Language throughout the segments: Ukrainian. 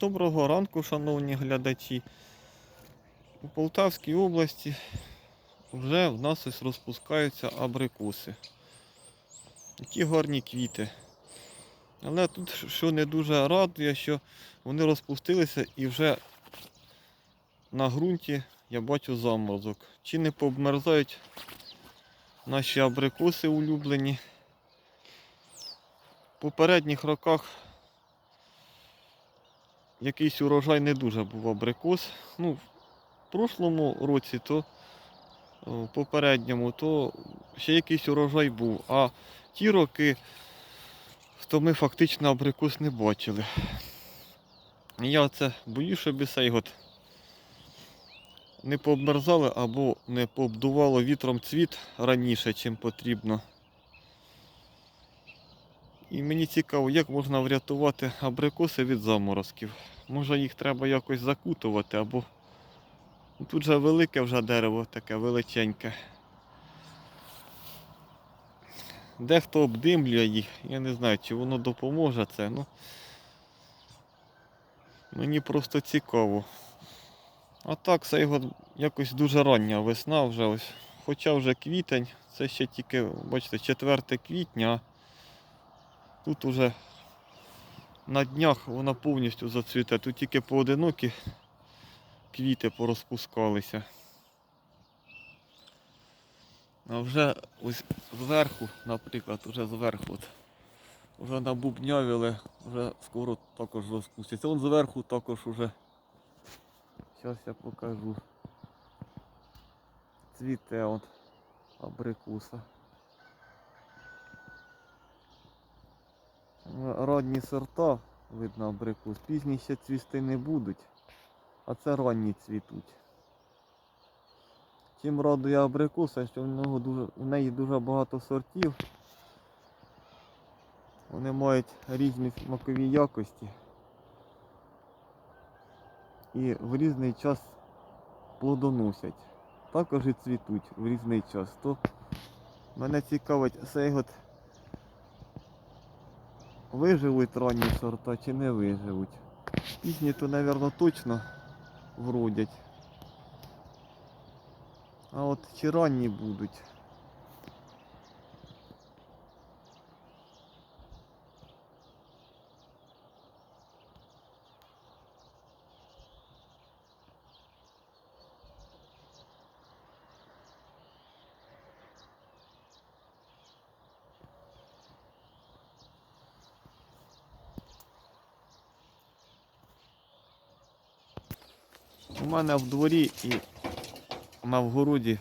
Доброго ранку, шановні глядачі. У Полтавській області вже в нас ось розпускаються абрикоси. Які гарні квіти. Але тут що не дуже радує, що вони розпустилися і вже на ґрунті я бачу заморозок. Чи не пообмерзають наші абрикоси улюблені. В попередніх роках якийсь урожай не дуже був абрикос. Ну, в прошлому році, то в попередньому, то ще якийсь урожай був. А ті роки, то ми фактично абрикос не бачили. Я це боюсь, щоб цей год не пообмерзали або не пообдувало вітром цвіт раніше, чим потрібно. І мені цікаво, як можна врятувати абрикоси від заморозків. Може їх треба якось закутувати або. Тут же велике вже дерево таке величеньке. Дехто обдимлює їх, я не знаю, чи воно допоможе це. Ну, мені просто цікаво. А так, це його якось дуже рання весна вже ось. Хоча вже квітень, це ще тільки, бачите, 4 квітня. Тут уже на днях вона повністю зацвіте. Тут тільки поодинокі квіти порозпускалися. А вже ось зверху, наприклад, вже зверху от, вже набубнявили, вже скоро також розпуститься. Вон зверху також уже. Зараз я покажу. Цвіте от абрикуса. Ранні сорта, видно абрикос. Пізні ще цвісти не будуть, а це ранні цвітуть. Чим радує абрикоса, що в, нього дуже, в неї дуже багато сортів. Вони мають різні смакові якості. І в різний час плодоносять. Також і цвітуть в різний час. То мене цікавить цей от виживуть ранні сорта чи не виживуть. Пізні то, мабуть, точно вродять. А от чи ранні будуть. У мене в дворі і на вгороді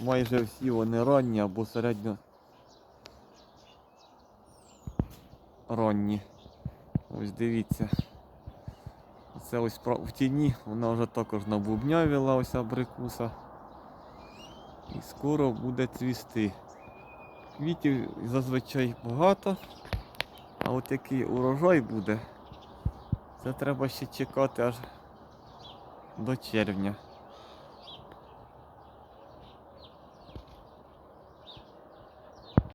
майже всі вони ранні або середньо ранні. Ось дивіться. Це ось в тіні, вона вже також набубнявіла ось абрикуса. І скоро буде цвісти. Квітів зазвичай багато, а от який урожай буде, це треба ще чекати аж до червня.